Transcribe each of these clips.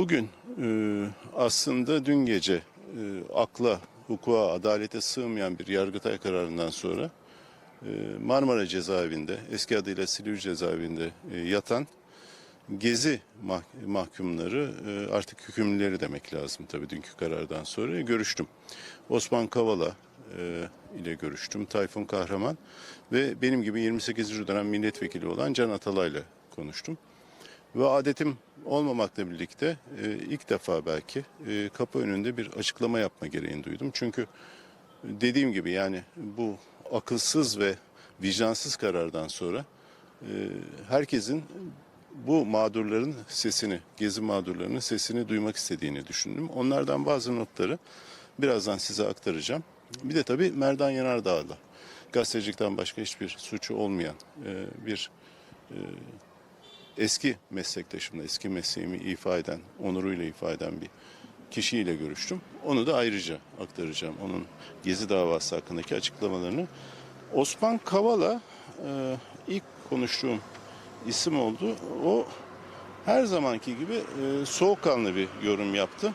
Bugün e, aslında dün gece e, akla, hukuka, adalete sığmayan bir Yargıtay kararından sonra e, Marmara cezaevinde, eski adıyla Silivri cezaevinde e, yatan Gezi mah- mahkumları, e, artık hükümlüleri demek lazım tabii dünkü karardan sonra görüştüm. Osman Kavala e, ile görüştüm, Tayfun Kahraman ve benim gibi 28. dönem milletvekili olan Can Atalay'la konuştum. Ve adetim olmamakla birlikte e, ilk defa belki e, kapı önünde bir açıklama yapma gereğini duydum. Çünkü dediğim gibi yani bu akılsız ve vicdansız karardan sonra e, herkesin bu mağdurların sesini, gezi mağdurlarının sesini duymak istediğini düşündüm. Onlardan bazı notları birazdan size aktaracağım. Bir de tabii Merdan Yanardağ'la gazetecilikten başka hiçbir suçu olmayan e, bir eski meslektaşımla, eski mesleğimi ifa eden, onuruyla ifa eden bir kişiyle görüştüm. Onu da ayrıca aktaracağım. Onun Gezi davası hakkındaki açıklamalarını. Osman Kavala e, ilk konuştuğum isim oldu. O her zamanki gibi e, soğukkanlı bir yorum yaptı.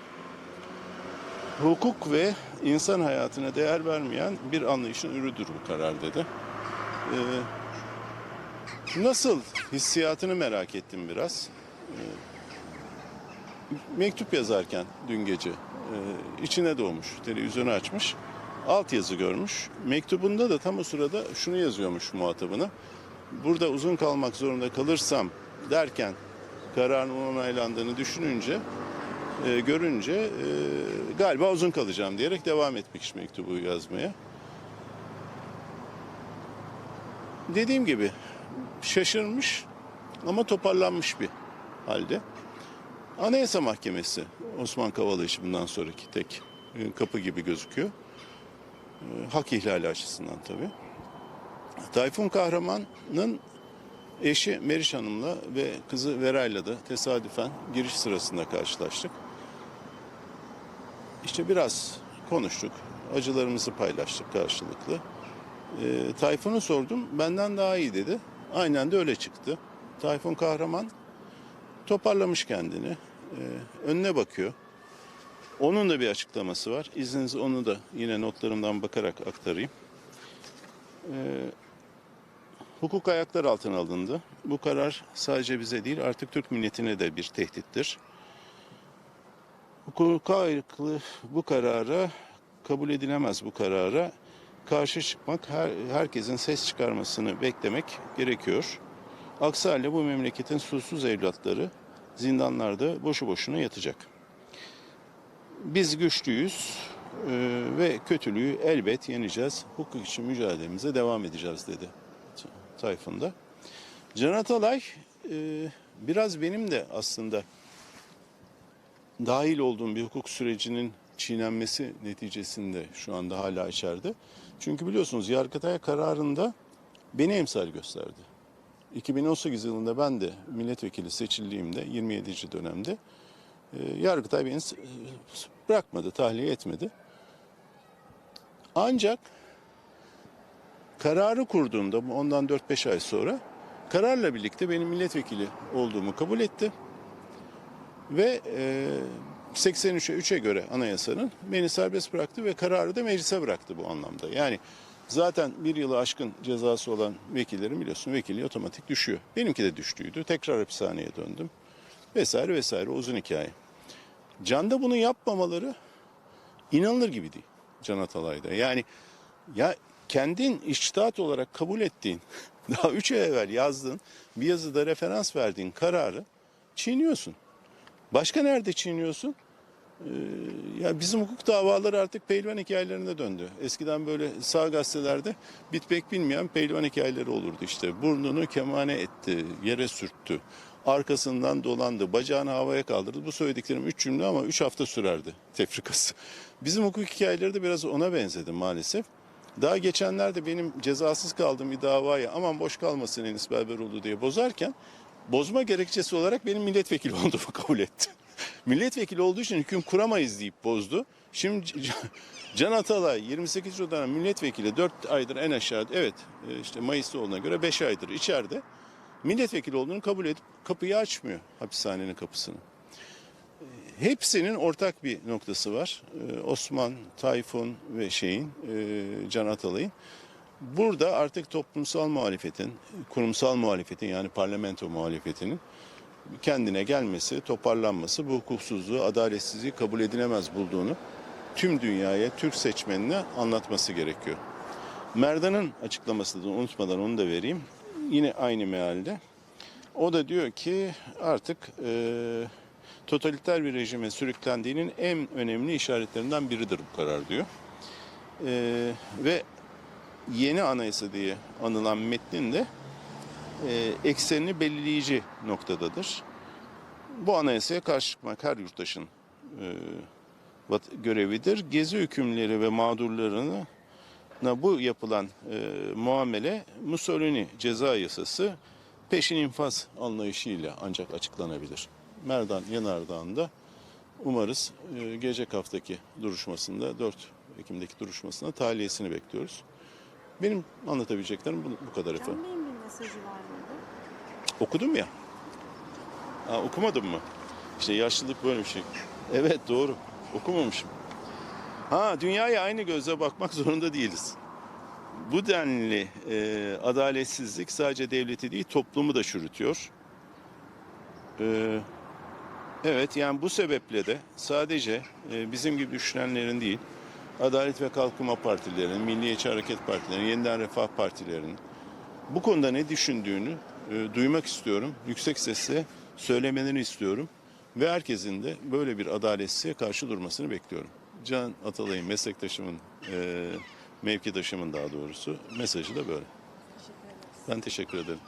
Hukuk ve insan hayatına değer vermeyen bir anlayışın ürüdür bu karar dedi. E, Nasıl hissiyatını merak ettim biraz. Ee, mektup yazarken dün gece e, içine doğmuş, televizyonu açmış. Alt yazı görmüş. Mektubunda da tam o sırada şunu yazıyormuş muhatabına. Burada uzun kalmak zorunda kalırsam derken kararın onaylandığını düşününce, e, görünce e, galiba uzun kalacağım diyerek devam etmiş mektubu yazmaya. Dediğim gibi şaşırmış ama toparlanmış bir halde. Anayasa Mahkemesi Osman Kavala için bundan sonraki tek e, kapı gibi gözüküyor. E, Hak ihlali açısından tabii. Tayfun Kahraman'ın eşi Meriç Hanım'la ve kızı Veray'la da tesadüfen giriş sırasında karşılaştık. İşte biraz konuştuk, acılarımızı paylaştık karşılıklı. E, Tayfun'u sordum, benden daha iyi dedi. Aynen de öyle çıktı. Tayfun Kahraman toparlamış kendini. Ee, önüne bakıyor. Onun da bir açıklaması var. İzniniz onu da yine notlarımdan bakarak aktarayım. Ee, hukuk ayaklar altına alındı. Bu karar sadece bize değil artık Türk milletine de bir tehdittir. Hukuka aykırı bu karara kabul edilemez bu karara karşı çıkmak, her, herkesin ses çıkarmasını beklemek gerekiyor. Aksi halde bu memleketin susuz evlatları zindanlarda boşu boşuna yatacak. Biz güçlüyüz e, ve kötülüğü elbet yeneceğiz. Hukuk için mücadelemize devam edeceğiz dedi Tayfun'da. Can Atalay e, biraz benim de aslında dahil olduğum bir hukuk sürecinin çiğnenmesi neticesinde şu anda hala içeride. Çünkü biliyorsunuz Yargıtay kararında beni emsal gösterdi. 2018 yılında ben de milletvekili seçildiğimde 27. dönemde e, Yargıtay beni s- bırakmadı, tahliye etmedi. Ancak kararı kurduğumda ondan 4-5 ay sonra kararla birlikte benim milletvekili olduğumu kabul etti. Ve e, 83'e 3'e göre anayasanın beni serbest bıraktı ve kararı da meclise bıraktı bu anlamda. Yani zaten bir yılı aşkın cezası olan vekillerin biliyorsun vekili otomatik düşüyor. Benimki de düştüydü. Tekrar hapishaneye döndüm. Vesaire vesaire uzun hikaye. Can'da bunu yapmamaları inanılır gibi değil Can Atalay'da. Yani ya kendin içtihat olarak kabul ettiğin, daha 3 ay evvel yazdığın bir yazıda referans verdiğin kararı çiğniyorsun. Başka nerede çiğniyorsun? Ee, ya bizim hukuk davaları artık pehlivan hikayelerine döndü. Eskiden böyle sağ gazetelerde bitmek bilmeyen pehlivan hikayeleri olurdu işte. Burnunu kemane etti, yere sürttü. Arkasından dolandı, bacağını havaya kaldırdı. Bu söylediklerim üç cümle ama üç hafta sürerdi tefrikası. Bizim hukuk hikayeleri de biraz ona benzedi maalesef. Daha geçenlerde benim cezasız kaldığım bir davayı aman boş kalmasın Enis Berberoğlu diye bozarken bozma gerekçesi olarak benim milletvekili olduğumu kabul etti. Milletvekili olduğu için hüküm kuramayız deyip bozdu. Şimdi Can Atalay 28 dönem milletvekili 4 aydır en aşağı evet e, işte Mayıs'ta olduğuna göre 5 aydır içeride milletvekili olduğunu kabul edip kapıyı açmıyor hapishanenin kapısını. hepsinin ortak bir noktası var. Ee, Osman, Tayfun ve şeyin, e, Can Atalay'ın. Burada artık toplumsal muhalefetin, kurumsal muhalefetin yani parlamento muhalefetinin kendine gelmesi, toparlanması, bu hukuksuzluğu, adaletsizliği kabul edilemez bulduğunu tüm dünyaya, Türk seçmenine anlatması gerekiyor. Merdan'ın açıklamasını da unutmadan onu da vereyim. Yine aynı mealde. O da diyor ki artık e, totaliter bir rejime sürüklendiğinin en önemli işaretlerinden biridir bu karar diyor. E, ve yeni anayasa diye anılan metnin de e, eksenini belirleyici noktadadır. Bu anayasaya karşı çıkmak her yurttaşın e, görevidir. Gezi hükümleri ve mağdurlarını bu yapılan e, muamele Mussolini ceza yasası peşin infaz anlayışıyla ancak açıklanabilir. Merdan Yanardağ'ında umarız e, gelecek haftaki duruşmasında 4 Ekim'deki duruşmasında tahliyesini bekliyoruz. Benim anlatabileceklerim bu, bu kadar efendim. Mesajı var mıydı? Okudum ya. Ha, okumadım mı? İşte yaşlılık böyle bir şey. Evet doğru. Okumamışım. Ha dünyaya aynı gözle bakmak zorunda değiliz. Bu denli e, adaletsizlik sadece devleti değil toplumu da çürütüyor. E, evet yani bu sebeple de sadece e, bizim gibi düşünenlerin değil, Adalet ve Kalkınma Partilerinin, Milliyetçi Hareket Partilerinin, Yeniden Refah Partilerinin bu konuda ne düşündüğünü e, duymak istiyorum. Yüksek sesle söylemelerini istiyorum. Ve herkesin de böyle bir adaletsizliğe karşı durmasını bekliyorum. Can Atalay'ın, meslektaşımın, e, mevkidaşımın daha doğrusu mesajı da böyle. Ben teşekkür ederim.